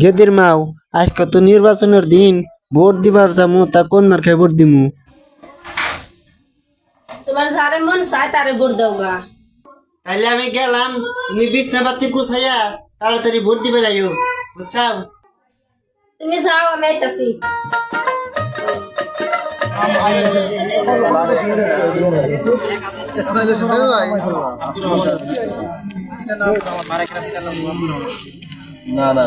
গেদির মাও আজকে তো নির্বাচনের দিন ভোট দিবার যামু তা কোন মার্কায় ভোট দিমু? তোমার যারে মন চায় তারে ভোট দাও গা। তাহলে আমি গেলাম তুমি বিছনা পাতি কুছাইয়া তাড়াতাড়ি ভোট দিবে যাইও বুঝছাও? তুমি যাও আমি আইতাছি। না না।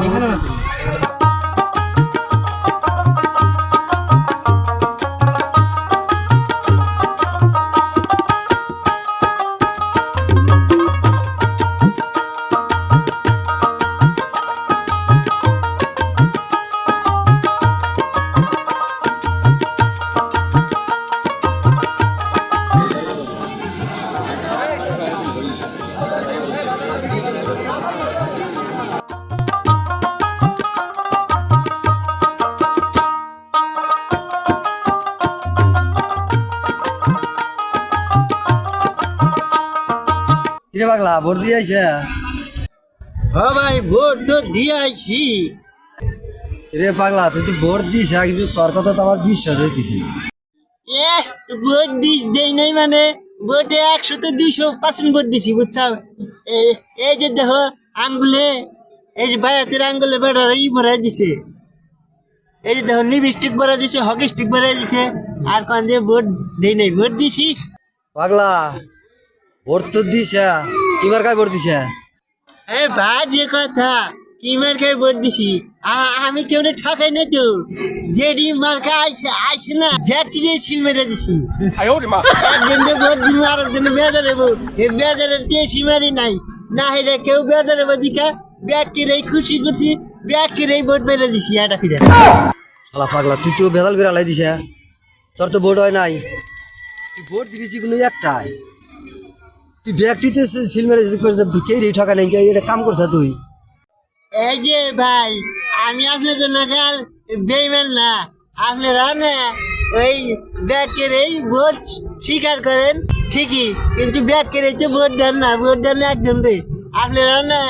দিবনি কিরে পাগলা ভোট দিয়ে আইছে? হ ভাই ভোট তো দিয়ে আইছি। রে পাগলা তুই তো ভোট দিস কিন্তু তোর কথা তো আমার বিশ্বাস হইতেছে এ ভোট দিস দেই নাই মানে? ভোটে একশো তো দুইশো পার্সেন্ট ভোট দিছি বুঝছাও? এ- এই যে দেখো আঙ্গুলে এই যে ভাইয়াতের আঙ্গুলে বেড়ার ই ভরাই দিছে। এই যে দেখো লিপস্টিক ভরা দিছে হকি স্টিক ভরাই দিছে। আর কোন যে ভোট দেই নাই ভোট দিছি। পাগলা ভোট তো দিছে। কিবার কায় ভোট দিছে? এ ভাই যে কথা কি মার্কায় ভোট দিছি? আমি কেউ ঠকাই না তো। জেডি মার্কা আইছে আইছে না ফ্যাক্টরি সিল মেরে দিছি। একজনকে ভোট দিব আর একজনে বেজারে এই বেজারের কে সীমারি নাই। না হইলে কেউ বেজারে দিকা ব্যাগকে খুশি খুশি ব্যাগকে ভোট মেরে দিছি এটা ফিরে। শালা পাগলা তুই তো বেদাল করে আলাই দিছে। তোর তো ভোট হয় নাই। তুই ভোট দিবি কোনো একটাই। তুই ব্যাগটিতে সিল মেরে কে রে ঠকা নাই এটা কাম করছ তুই? এই যে ভাই, আমি আপনাদের নাকাল বেইমান না। আপনারা না ওই এই ভোট স্বীকার করেন, ঠিকই, কিন্তু এই যে ভোট দেন না, ভোট দেন না একজন রে। আপনারা না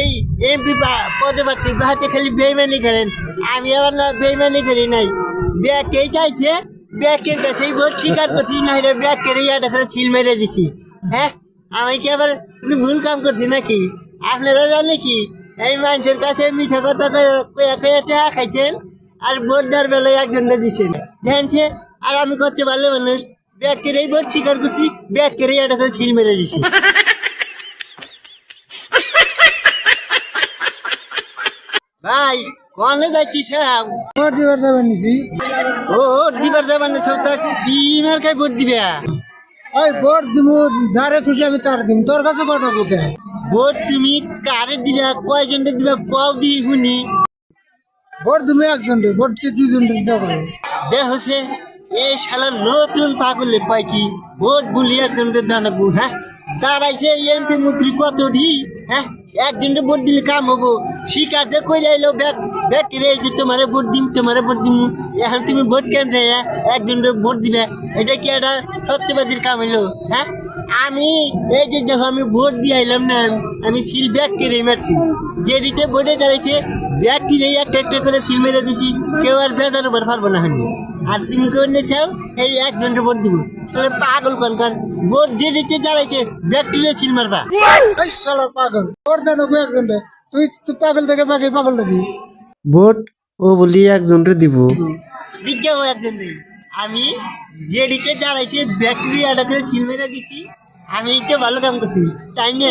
এই এমপি পদে প্রার্থী হাতে খালি বেইমানি করেন। আমি আবার না বেইমানি করি নাই। ব্যাগকেই চাইছে? ব্যাগের কাছেই ভোট স্বীকার করছি না হলে ব্যাগের এই একটা করে ছিল মেরে দিছি। হ্যাঁ? আমি কি আবার ভুল কাম করছি নাকি? আপনারা জানে কি এই মানুষের কাছে মিথ্যা কথা কয়ে- টাকা খাইছেন আর দেওয়ার বেলায় একজনটা দিচ্ছেন জানছে আর আমি করতে পারলে মানুষ ব্যাগকের এই ভোট স্বীকার করছি ব্যাগকের এই একটা করে ছিল মেরে দিছি। ভাই কনে যাচ্ছি স্যার ভোট দিবার যাবেন নিছি ও দিবার যাবেন না কি মার্কায় ভোট দিবে? ওই ভোট দিমু যারে খুশি আমি তার দিম। তোর কাছে কটা বুকে ভোট তুমি কারে দিবা কয়জনটা দিবা কও দি শুনি। ভোট তুমি একজন রে ভোট কে দুজন পারব দেখছে এই শালা নতুন পাগলে কয় কি ভোট বলি একজনকে দানাবো হ্যাঁ? দাঁড়াইছে এমপি মন্ত্রী কত ডি হ্যাঁ? একজনকে ভোট দিলে কাম হব। শিকার যে কই লাইলো ব্যাগ ব্যাগ রে, যে তোমারে ভোট দিম, তোমারে ভোট দিম। এখন তুমি ভোট কেন দেয় একজনকে ভোট দিবে। এটা কি একটা সত্যবাদীর কাম হইল হ্যাঁ? আমি এই যে দেখো, আমি ভোট দিয়ে আইলাম না, আমি সিল ব্যাগ কেড়ে মারছি। যেটিতে ভোটে দাঁড়াইছে ব্যক্তির এই একটা একটা করে ছিল মেরে দিছি। কেউ আর বেজার উপর পারব না হানি আর তুমি করে চাও এই একজনের ভোট দিব। তাহলে পাগল কনকার ভোট যে দিতে চালাইছে ব্যক্তিরে ছিল মারবা। শালা পাগল। ভোট দেন একজন রে। তুই তুই পাগল থেকে পাগল পাগল নাকি? ভোট ও বলি একজনরে দিব। দিকে ও একজন আমি যে দিতে চালাইছে ব্যাকটেরিয়াটা করে ছিল মেরে দিছি আমি তো ভালো কাম করছি তাই না?